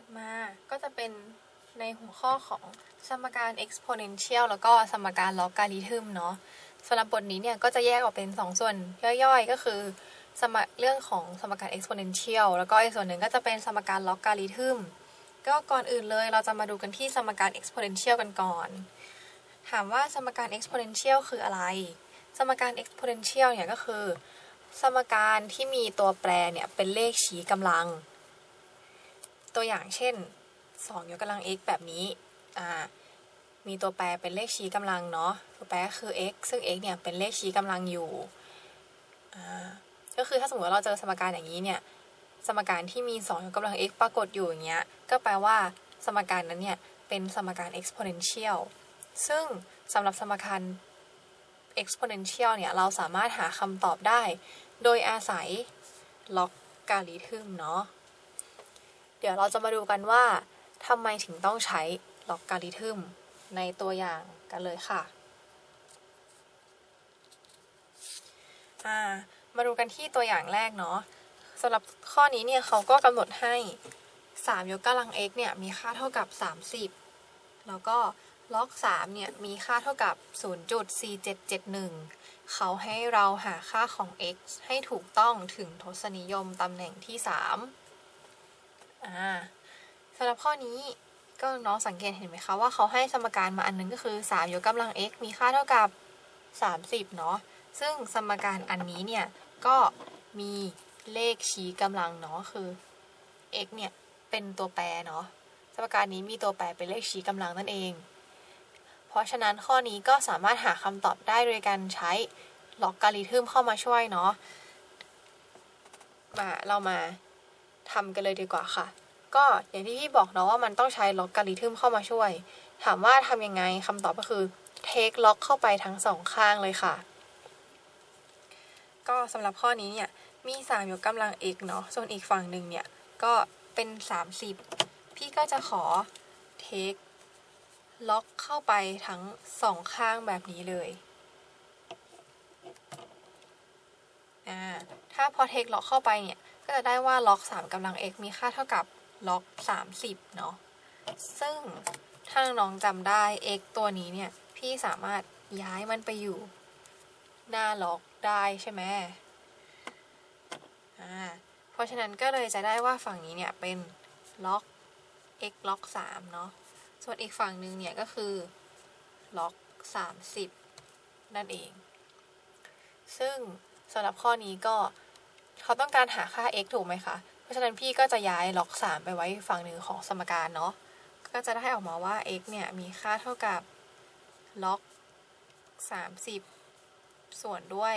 ถัดมาก็จะเป็นในหัวข้อของสมการ exponential แล้วก็สมการ logarithm เนาะสำหรับบทนี้เนี่ยก็จะแยกออกเป็น 2 ส่วนย่อยๆ ก็คือสมเรื่องของสมการ exponential แล้วก็อีกส่วนหนึ่งก็จะเป็นสมการ logarithm ก็ก่อนอื่นเลยเราจะมาดูกันที่สมการ exponential กันก่อน ถามว่าสมการ exponential คืออะไร สมการ exponential เนี่ยก็คือ สมการที่มีตัวแปรเนี่ยเป็นเลขชี้กำลัง ตัวอย่างเช่น 2 ยกกำลัง x แบบนี้ มีตัวแปรเป็นเลขชี้กำลังเนาะ ตัวแปรก็คือ x ซึ่ง x เนี่ยเป็นเลขชี้กำลังอยู่ ก็คือถ้าสมมติว่าเราเจอสมการอย่างนี้เนี่ย สมการที่มี 2 ยกกำลัง x ปรากฏอยู่อย่างเงี้ย ก็แปลว่าสมการนั้นเนี่ยเป็นสมการ exponential ซึ่งสำหรับสมการ exponential เนี่ยเราสามารถหาคำตอบได้ โดยอาศัยล็อกการิทึมเนาะ เดี๋ยวเราจะมาดูกันว่าทำไมถึงต้องใช้ลอกการิทึมในตัวอย่างกันเลยค่ะมาดูกันที่ตัวอย่างแรกเนาะสำหรับข้อนี้เนี่ยเขาก็กำหนดให้ 3 ยกกำลัง x เนี่ยมีค่าเท่ากับ 30 แล้วก็ล็อก3เนี่ยมีค่าเท่ากับ 0.4771 เขาให้เราหาค่าของ x ให้ถูกต้องถึงทศนิยมตำแหน่งที่ 3 อ่าสำหรับข้อนี้ก็น้องสังเกตเห็นไหมคะว่าเขาให้สมการมาอันนึงก็คือ 3 ยกกำลัง x มีค่าเท่ากับ 30 เนาะซึ่งสมการอันนี้เนี่ย ก็มีเลขชี้กำลังเนาะคือ x เนี่ยเป็นตัวแปรเนาะสมการนี้มีตัวแปรเป็นเลขชี้กำลังนั่นเอง เพราะฉะนั้นข้อนี้ก็สามารถหาคำตอบได้โดยการใช้ล็อกการิทึมเข้ามาช่วยเนาะมาเรามา ทำกันเลยดีกว่าค่ะ ก็อย่างที่พี่บอกเนาะว่ามันต้องใช้ล็อกการิทึมเข้ามาช่วย ถามว่าทำยังไงคำตอบก็คือเทคล็อกเข้าไปทั้งสองข้างเลยค่ะ ก็สำหรับข้อนี้เนี่ยมี 3 ยกกำลัง x เนาะส่วนอีกฝั่งหนึ่งเนี่ย ก็เป็น 30 พี่ก็จะขอเทคล็อกเข้าไปทั้งสองข้างแบบนี้เลยอ่าถ้าพอเทคล็อกเข้าไปเนี่ย ก็จะได้ว่าล็อก3กำลัง x มีค่าเท่ากับล็อก 30 เนาะ ซึ่งถ้าน้องจำได้ x ตัวนี้เนี่ย พี่สามารถย้ายมันไปอยู่ หน้าล็อกได้ใช่ไหมอ่า เพราะฉะนั้นก็เลยจะได้ว่าฝั่งนี้เนี่ยเป็นล็อก x ล็อก3เนาะ ส่วนอีกฝั่งหนึ่งเนี่ยก็คือล็อก 30 นั่นเอง ซึ่งสำหรับข้อนี้ก็ เขาต้องการหาค่า x ถูกไหมคะ เพราะฉะนั้นพี่ก็จะย้ายล็อก3ไปไว้ฝั่งหนึ่งของสมการเนาะ ก็จะได้ออกมาว่า x เนี่ยมีค่าเท่ากับล็อก30 ส่วนด้วย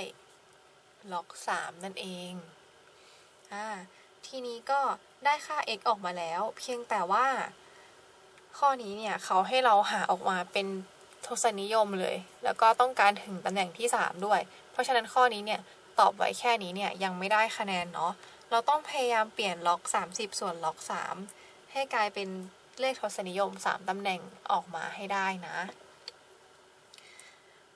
ล็อก3นั่นเอง อ่า ทีนี้ก็ได้ค่า x ออกมาแล้ว เพียงแต่ว่าข้อนี้เนี่ยเขาให้เราหาออกมาเป็นทศนิยมเลย แล้วก็ต้องการถึงตำแหน่งที่ 3 ด้วย เพราะฉะนั้นข้อนี้เนี่ย ตอบไว้แค่นี้เนี่ยยังไม่ได้คะแนนเนาะ เราต้องพยายามเปลี่ยนล็อก 30 ส่วนล็อก 3 ให้กลายเป็นเลขทศนิยม 3 ตำแหน่งออกมาให้ได้นะ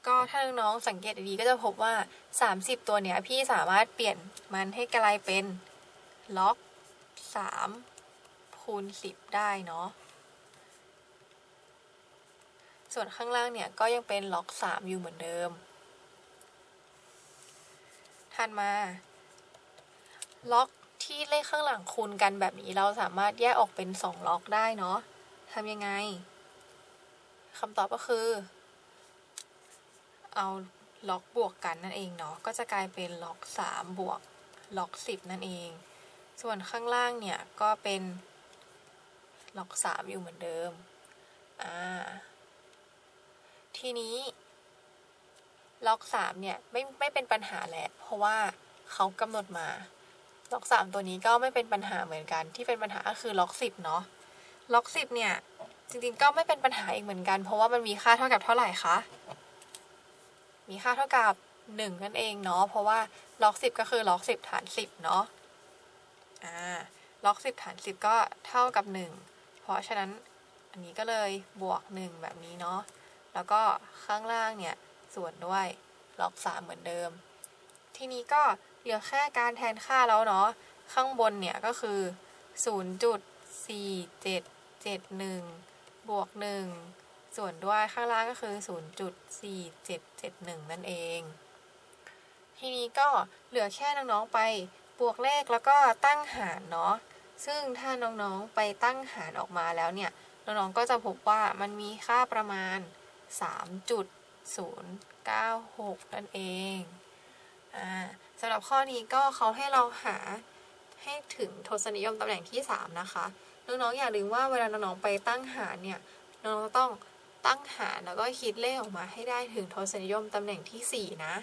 ก็ถ้าน้องๆสังเกตดีๆก็จะพบว่า 30 ตัวเนี้ยพี่สามารถเปลี่ยนมันให้กลายเป็นล็อก3คูณ10 ได้เนาะส่วนข้างล่างเนี่ยก็ยังเป็นล็อก 3 อยู่เหมือนเดิม ถัดมา ล็อกที่เลขข้างหลังคูณกันแบบนี้เราสามารถแยกออกเป็น 2 ล็อกได้เนาะทำยังไงคำตอบก็คือ เอาล็อกบวกกันนั่นเองเนาะก็จะกลายเป็นล็อก3บวกล็อก10 นั่นเอง ส่วนข้างล่างเนี่ยก็เป็นล็อก3อยู่เหมือนเดิมอ่าทีนี้ ล็อก3เนี่ยไม่ไม่เป็นปัญหาแหละ เพราะว่าเขากำหนดมา ล็อก3ตัวนี้ก็ไม่เป็นปัญหาเหมือนกัน ที่เป็นปัญหาก็คือล็อก10เนาะ ล็อก10เนี่ย จริงๆก็ไม่เป็นปัญหาอีกเหมือนกัน เพราะว่ามันมีค่าเท่ากับเท่าไหร่คะ มีค่าเท่ากับ1นั่นเองเนาะ เพราะว่าล็อก10ก็คือล็อก10ฐาน10เนาะ อ่า ล็อก10ฐาน10ก็เท่ากับ1เพราะฉะนั้นอันนี้ก็เลยบวก1แบบนี้เนาะ แล้วก็ข้างล่างเนี่ย ส่วนด้วย ล็อก 3 เหมือนเดิม ทีนี้ก็เหลือแค่การแทนค่าแล้วเนาะ ข้างบนเนี่ยก็คือ 0.4สี่เจ็ดเจ็ดหนึ่งบวกหนึ่งส่วนด้วยข้างล่างก็คือศูนย์จุดสี่เจ็ดเจ็ดหนึ่งนั่นเอง ทีนี้ก็เหลือแค่น้องๆไปบวกเลขแล้วก็ตั้งหารเนาะ ซึ่งถ้าน้องๆไปตั้งหารออกมาแล้วเนี่ย น้องๆก็จะพบว่ามันมีค่าประมาณ 0.96 นั่นเองอ่าสำหรับข้อนี้ก็เขาให้เราหาให้ถึงทศนิยมตำแหน่งที่ 3 นะคะ น้องๆ อย่าลืมว่าเวลาน้องๆ ไปตั้งหารเนี่ย น้องๆ ต้องตั้งหารแล้วก็คิดเลขออกมาให้ได้ถึงทศนิยมตำแหน่งทีสี่4 นะ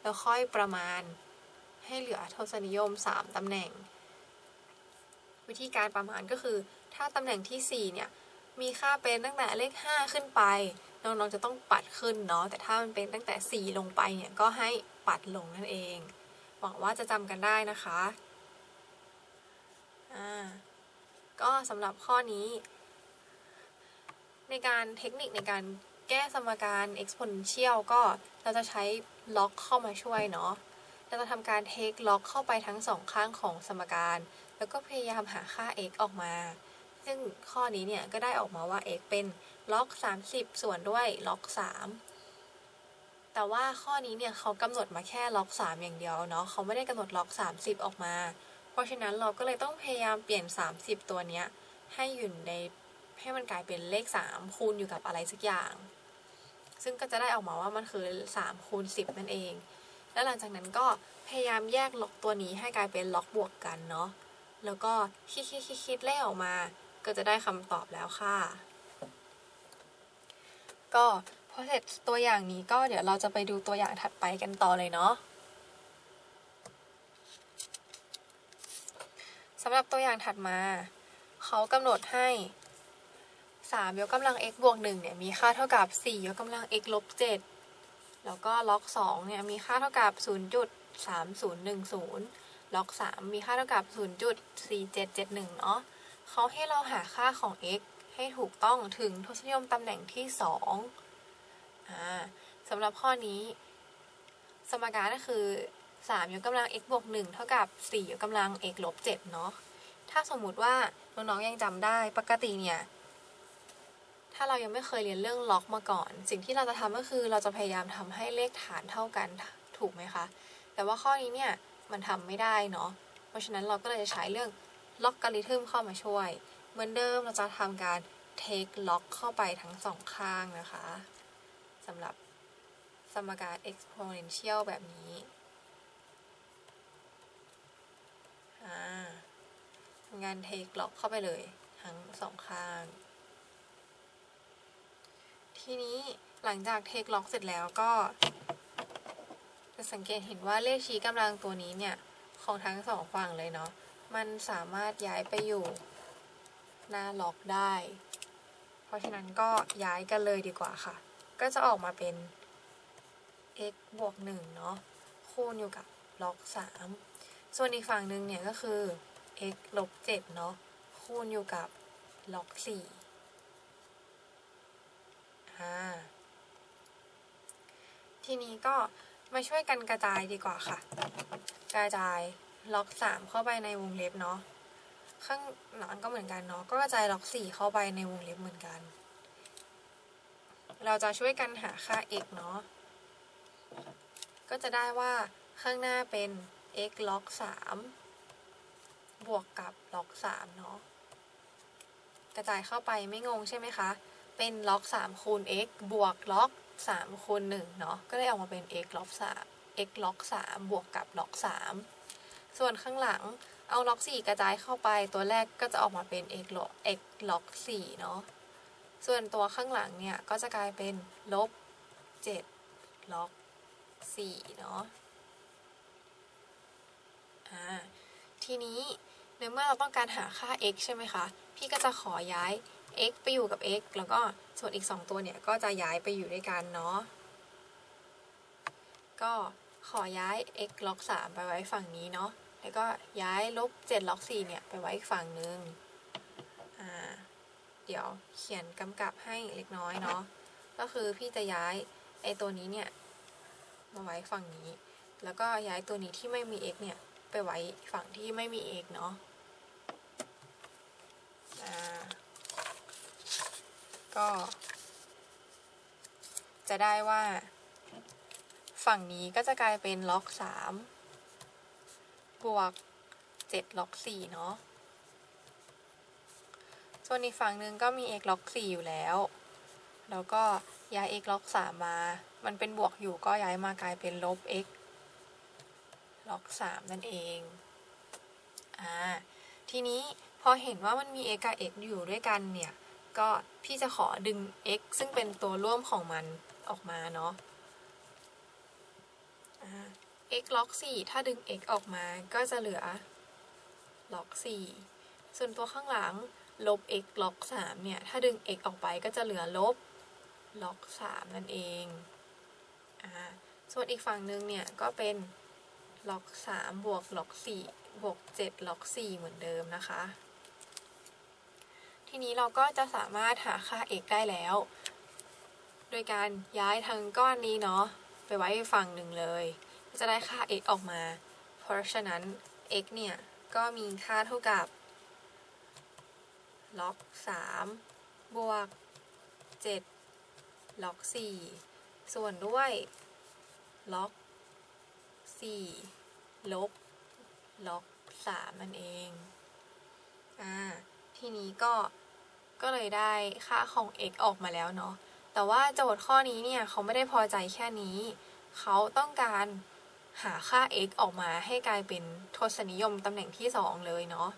แล้วค่อยประมาณให้เหลือทศนิยม 3 ตำแหน่ง วิธีการประมาณก็คือ ถ้าตำแหน่งที่ 4 เนี่ย มีค่าเป็นตั้งแต่เลข 5 ขึ้นไป น้องๆจะต้องปัดขึ้นเนาะแต่ถ้ามันเป็นตั้งแต่ 4 ลงไปเนี่ยก็ให้ปัดลงนั่นเอง หวังว่าจะจำกันได้นะคะอ่าก็สำหรับข้อนี้ ในการเทคนิคในการแก้สมการ exponential ก็เราจะใช้ล็อกเข้ามาช่วยเนาะเราจะทำการเทคล็อกเข้าไปทั้งสองข้างของสมการ แล้วก็พยายามหาค่า x ออกมา ซึ่งข้อนี้เนี่ยก็ได้ออกมาว่า x เป็น ล็อก 30 ส่วนด้วยล็อก 3 แต่ว่าข้อนี้เนี่ยเขากำหนดมาแค่ล็อก 3 อย่างเดียวเนาะเขาไม่ได้กำหนดล็อก 30 ออกมา เพราะฉะนั้นเราก็เลยต้องพยายามเปลี่ยน 30 ตัวเนี้ยให้อยู่ในให้มันกลายเป็นเลข 3 คูณอยู่กับอะไรสักอย่าง ซึ่งก็จะได้ออกมาว่ามันคือ 3 คูณ 10 นั่นเอง แล้วหลังจากนั้นก็พยายามแยกล็อกตัวนี้ให้กลายเป็นล็อกบวกกันเนาะแล้วก็คิดคิดคิดคิดเลขออกมา ก็จะได้คำตอบแล้วค่ะ ก็พอเสร็จตัวอย่างนี้ก็เดี๋ยวเราจะไปดูตัวอย่างถัดไปกันต่อเลยเนาะสำหรับตัวอย่างถัดมา เขากำหนดให้ 3 ยกกำลัง x บวก1เนี่ยมีค่าเท่ากับ 4 ยกกำลัง x ลบ 7 แล้วก็ล็อก 2 เนี่ยมีค่าเท่ากับ 0.3010 ล็อก 3 มีค่าเท่ากับ 0.4771 เนาะเขาให้เราหาค่าของ x ให้ถูกต้องถึงทศนิยมตำแหน่งที่2อ่าสำหรับข้อนี้ สมการก็คือ3ยกกำลัง x บวก1เท่ากับ4ยกกำลัง x ลบ7เนาะ ถ้าสมมุติว่าน้องๆยังจำได้ปกติเนี่ย ถ้าเรายังไม่เคยเรียนเรื่องล็อกมาก่อน สิ่งที่เราจะทำก็คือเราจะพยายามทำให้เลขฐานเท่ากันถูกไหมคะ แต่ว่าข้อนี้เนี่ยมันทำไม่ได้เนาะ เพราะฉะนั้นเราก็เลยจะใช้เรื่องล็อกการิทึมเข้ามาช่วย เหมือนเดิมเราจะทำการ take ล็อกเข้าไปทั้งสองข้างนะคะสำหรับสมการ exponential แบบนี้ทำงาน take ล็อกเข้าไปเลยทั้งสองข้าง ทีนี้หลังจาก take ล็อกเสร็จแล้วก็ จะสังเกตเห็นว่าเลขชี้กำลังตัวนี้เนี่ย ของทั้งสองฝั่งเลยเนาะ มันสามารถย้ายไปอยู่ หน้าล็อกได้ เพราะฉะนั้นก็ย้ายกันเลยดีกว่าค่ะ ก็จะออกมาเป็น x บวก1เนาะคูณอยู่กับล็อก 3 ส่วนอีกฝั่งหนึ่งเนี่ยก็คือ x ลบ7เนาะคูณอยู่กับล็อก4อ่าทีนี้ก็มาช่วยกันกระจายดีกว่าค่ะ กระจายล็อก 3 เข้าไปในวงเล็บเนาะ ข้างหลังก็เหมือนกันเนาะก็กระจายล็อก4เข้าไปในวงเล็บเหมือนกัน เราจะช่วยกันหาค่า x เนาะก็จะได้ว่าข้างหน้าเป็น x ล็อก3บวกกับล็อก3เนาะกระจายเข้าไปไม่งงใช่ไหมคะ เป็นล็อก3คูณ x บวกล็อก3คูณ1เนาะก็ได้ออกมาเป็น x ล็อก3 x ล็อก3บวกกับล็อก3ส่วนข้างหลัง เอาล็อก4กระจายเข้าไปตัวแรกก็จะออกมาเป็น x ล็อก x ล็อก4เนาะส่วนตัวข้างหลังเนี่ย ก็จะกลายเป็นลบ7ล็อก4เนาะอ่าทีนี้ในเมื่อเราต้องการหาค่า x ใช่ไหมคะ พี่ก็จะขอย้าย x ไปอยู่กับ x แล้วก็ส่วนอีก 2 ตัวเนี่ย ก็จะย้ายไปอยู่ด้วยกันเนาะก็ขอย้าย x ล็อก 3 ไปไว้ฝั่งนี้เนาะ แล้วก็ย้ายลบ7ล็อก4เนี่ย ไปไว้อีกฝั่งหนึ่งอ่า เดี๋ยวเขียนกำกับให้เล็กน้อยเนาะ ก็คือพี่จะย้ายไอตัวนี้เนี่ย มาไว้ฝั่งนี้ แล้วก็ย้ายตัวนี้ที่ไม่มี x เนี่ย ไปไว้ฝั่งที่ไม่มี x เนาะก็จะได้ว่า ฝั่งนี้ก็จะกลายเป็นล็อกสาม บวกเจ็ดล็อกสี่เนาะ ส่วนอีกฝั่งหนึ่งก็มี x ล็อก4อยู่แล้ว แล้วก็ย้าย x ล็อก3มา มันเป็นบวกอยู่ก็ย้ายมากลายเป็นลบ x ล็อก3นั่นเอง อ่า ทีนี้พอเห็นว่ามันมี x กับ x อยู่ด้วยกันเนี่ย ก็พี่จะขอดึง x ซึ่งเป็นตัวร่วมของมันออกมาเนาะ x ล็อก 4 ถ้าดึง x ออกมาก็จะเหลือล็อก 4 ส่วนตัวข้างหลังลบ x ล็อก 3 เนี่ย ถ้าดึง x ออกไปก็จะเหลือลบล็อก 3 นั่นเองอ่าส่วนอีกฝั่งหนึ่งเนี่ย ก็เป็นล็อก 3 บวกล็อก4บวก7ล็อก 4 เหมือนเดิมนะคะ ทีนี้เราก็จะสามารถหาค่า x ได้แล้ว โดยการย้ายทั้งก้อนนี้เนาะไปไว้ฝั่งหนึ่งเลย จะได้ค่า x ออกมา เพราะฉะนั้น x เนี่ย ก็มีค่าเท่ากับล็อก3บวก 7 ล็อก 4 ส่วนด้วยล็อก4ลบล็อก3นั่นเอง อ่า ทีนี้ก็ ก็เลยได้ค่าของ x ออกมาแล้วเนาะ แต่ว่าโจทย์ข้อนี้เนี่ย เขาไม่ได้พอใจแค่นี้ เขาต้องการ หาค่า x ออกมาให้กลายเป็นทศนิยมตำแหน่งที่ 2 เลยเนาะ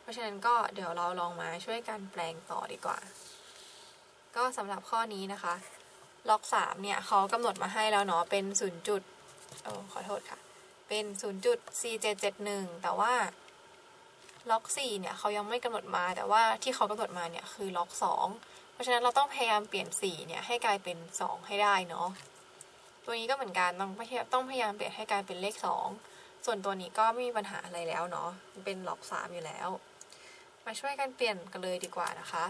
เพราะฉะนั้นก็เดี๋ยวเราลองมาช่วยกันแปลงต่อดีกว่า ก็สำหรับข้อนี้นะคะ ล็อก 3 เนี่ยเขากำหนดมาให้แล้วเนาะ เป็น 0 จุดเออขอโทษค่ะ เป็น 0.4771 แต่ว่าล็อก4เนี่ยเขายังไม่กำหนดมา แต่ว่าที่เขากำหนดมาเนี่ยคือล็อก 2 เพราะฉะนั้นเราต้องพยายามเปลี่ยน4เนี่ยให้กลายเป็น 2 ให้ได้เนาะ ตัวนี้ก็เหมือนกันต้องต้องพยายามเปลี่ยนให้กลายเป็นเลข 2 ส่วนตัวนี้ก็ไม่มีปัญหาอะไรแล้วเนาะเป็นล็อก 3 อยู่แล้ว มาช่วยกันเปลี่ยนกันเลยดีกว่านะคะ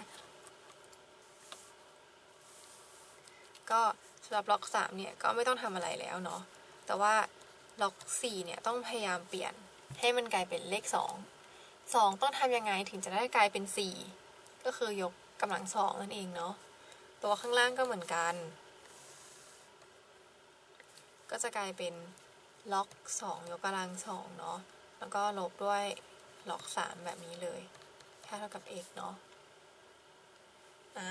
ก็สำหรับล็อก 3 เนี่ยก็ไม่ต้องทำอะไรแล้วเนาะแต่ว่าล็อก4เนี่ยต้องพยายามเปลี่ยนให้มันกลายเป็นเลข 2 2 ต้องทำยังไงถึงจะได้กลายเป็น 4 ก็คือยกกำลังสองนั่นเองเนาะตัวข้างล่างก็เหมือนกัน ก็จะกลายเป็นล็อก 2 ยกกำลังสองเนาะ แล้วก็ลบด้วยล็อก 3 แบบนี้เลยค่าเท่ากับ x เนาะ อ่า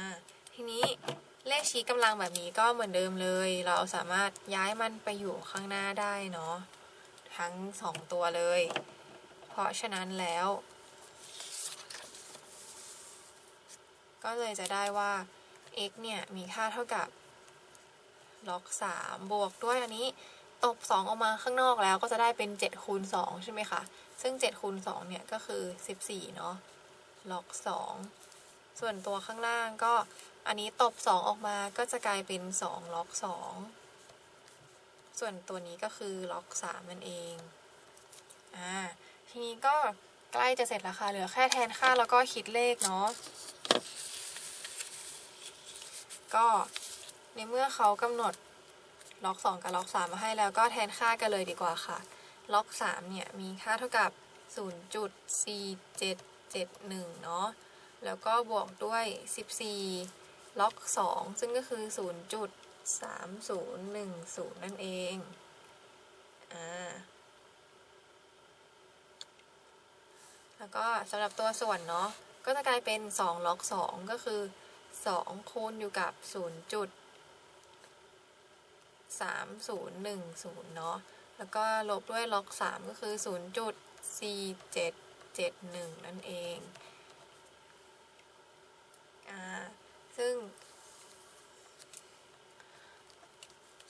ทีนี้เลขชี้กำลังแบบนี้ก็เหมือนเดิมเลย เราสามารถย้ายมันไปอยู่ข้างหน้าได้เนาะ ทั้ง 2 ตัวเลย เพราะฉะนั้นแล้ว ก็เลยจะได้ว่า x เนี่ยมีค่าเท่ากับ ล็อก3บวกด้วยอันนี้ตบ 2 ออกมาข้างนอกแล้วก็จะได้เป็น7คูณ2ใช่ไหมคะ ซึ่ง7คูณ2เนี่ยก็คือ 14 เนาะล็อก 2 ส่วนตัวข้างล่างก็อันนี้ตบ 2 ออกมาก็จะกลายเป็น 2 ล็อก 2 ส่วนตัวนี้ก็คือล็อก 3 นั่นเองอ่าทีนี้ก็ใกล้จะเสร็จแล้วค่ะเหลือแค่แทนค่าแล้วก็คิดเลขเนาะก็ ในเมื่อเขากำหนดล็อก 2 กับล็อก 3 มาให้แล้วก็แทนค่ากันเลยดีกว่าค่ะ ล็อก 3 เนี่ย มีค่าเท่ากับ 0.4771 เนาะแล้วก็บวกด้วย 14 ล็อก 2 ซึ่งก็คือ 0.3010 นั่นเอง อ่า แล้วก็สำหรับตัวส่วนเนาะ ก็จะกลายเป็น 2 ล็อก 2 ก็คือ 2 คูณอยู่กับ 3010 เนาะ แล้วก็ลบด้วยล็อก 3 ก็คือ 0.4771 นั่นเอง อ่า ซึ่ง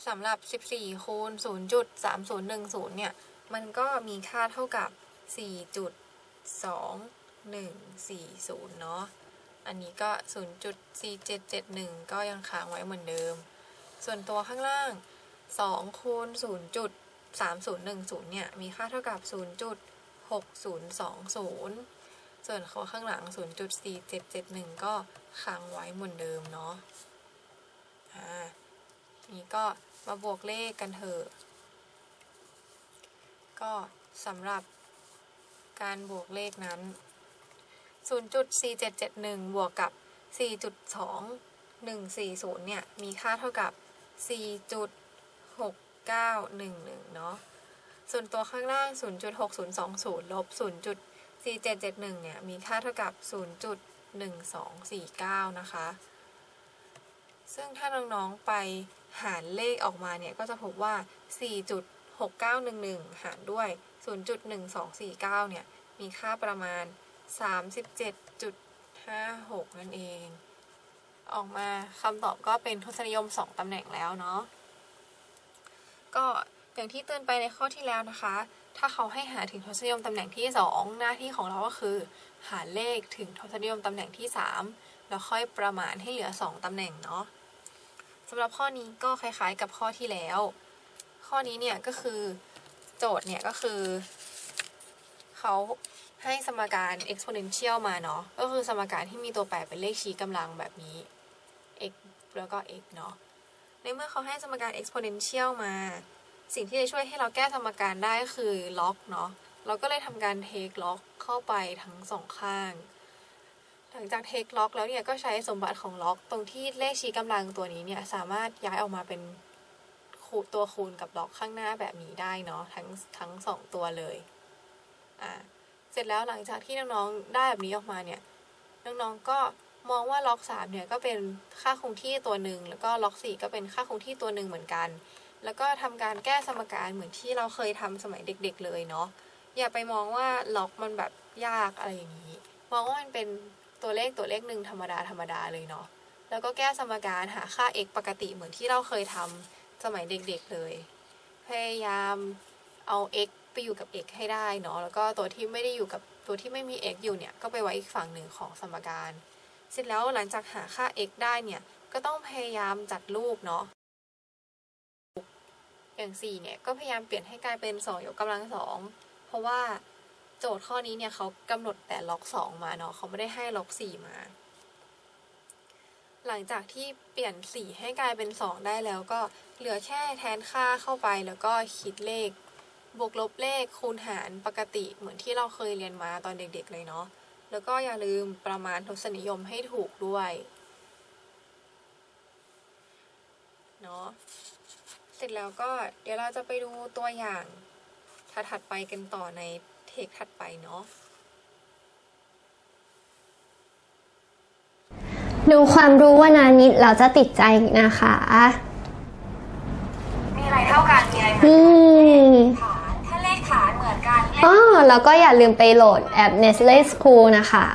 สำหรับ 14 คูณ 0.3010 เนี่ย มันก็มีค่าเท่ากับ 4.2140 เนาะ อันนี้ก็ 0.4771 ก็ยังค้างไว้เหมือนเดิม ส่วนตัวข้างล่าง 2คูณ0.3010 เนี่ย มีค่าเท่ากับ 0.6020 ส่วนข้อข้างหลัง 0.4771 ก็ค้างไว้เหมือนเดิมเนาะอ่านี้ก็มาบวกเลขกันเถอะ ก็สำหรับการบวกเลขนั้น 0.4771 บวกกับ 4.2140 เนี่ย มีค่าเท่ากับ 4. 4.6911 เนาะ ส่วนตัวข้างล่าง 0.6020 ลบ 0.4771 เนี่ย มีค่าเท่ากับ 0.1249 นะคะ ซึ่งถ้าน้องๆไปหารเลขออกมาเนี่ย ก็จะพบว่า 4.6911 หารด้วย 0.1249 เนี่ย มีค่าประมาณ 37.56 นั่นเองออกมาคำตอบก็เป็นทศนิยม 2ตำแหน่งแล้วเนาะ ก็อย่างที่เตือนไปในข้อที่แล้วนะคะ ถ้าเขาให้หาถึงทศนิยมตำแหน่งที่ 2 หน้าที่ของเราก็คือ หาเลขถึงทศนิยมตำแหน่งที่ 3 แล้วค่อยประมาณให้เหลือ 2ตำแหน่งเนาะสำหรับข้อนี้ก็คล้าย ๆ กับข้อที่แล้ว ข้อนี้เนี่ยก็คือโจทย์เนี่ยก็คือเขาให้สมการ exponential มาเนาะ ก็คือสมการที่มีตัวแปรเป็นเลขชี้กำลังแบบนี้ x แล้วก็ x เนาะ ในเมื่อเขาให้สมการ exponential มา สิ่งที่จะช่วยให้เราแก้สมการได้คือล็อกเนาะเราก็เลยทำการ take ล็อกเข้าไปทั้งสองข้าง หลังจาก take ล็อกแล้วเนี่ยก็ใช้สมบัติของล็อก ตรงที่เลขชี้กำลังตัวนี้เนี่ยสามารถย้ายออกมาเป็นคูตัวคูณกับล็อกข้างหน้าแบบนี้ได้เนาะทั้งทั้งสองตัวเลยอ่าเสร็จแล้วหลังจากที่น้องๆได้แบบนี้ออกมาเนี่ยน้องๆก็ มองว่าล็อก3เนี่ยก็เป็นค่าคงที่ตัวหนึ่งแล้วก็ล็อก4ก็เป็นค่าคงที่ตัวหนึ่งเหมือนกัน แล้วก็ทำการแก้สมการเหมือนที่เราเคยทำสมัยเด็ก ๆ เลยเนาะอย่าไปมองว่าล็อกมันแบบยากอะไรอย่างนี้ มองว่ามันเป็นตัวเลขตัวเลขหนึ่งธรรมดาธรรมดาเลยเนาะแล้วก็แก้สมการหาค่า x ปกติเหมือนที่เราเคยทำสมัยเด็กๆเลย พยายามเอา x ไปอยู่กับ x ให้ได้เนาะแล้วก็ตัวที่ไม่ได้อยู่กับตัวที่ไม่มี x อยู่เนี่ยก็ไปไว้อีกฝั่งหนึ่งของสมการ เสร็จแล้วหลังจากหาค่า x ได้เนี่ย ก็ต้องพยายามจัดรูปเนาะอย่าง 4 เนี่ย ก็พยายามเปลี่ยนให้กลายเป็น 2 ยกกำลัง 2 เพราะว่าโจทย์ข้อนี้เนี่ยเขากำหนดแต่ล็อก 2 มาเนาะเขาไม่ได้ให้ล็อก 4 มา หลังจากที่เปลี่ยน 4 ให้กลายเป็น 2 ได้แล้วก็เหลือแค่แทนค่าเข้าไปแล้วก็คิดเลข บวกลบเลขคูณหารปกติเหมือนที่เราเคยเรียนมาตอนเด็กๆเลยเนาะ แล้วก็อย่าลืมประมาณทศนิยมให้ถูกด้วยเนาะเสร็จแล้วก็เดี๋ยวเราจะไปดูตัวอย่างถัดๆไปกันต่อในเทคถัดไปเนาะดูความรู้ว่านานิดเราจะติดใจนะคะ มีอะไรเท่ากันมีอะไรเหมือนอืม อ๋อแล้วก็อย่าลืมไปโหลดแอป Nestle School นะคะ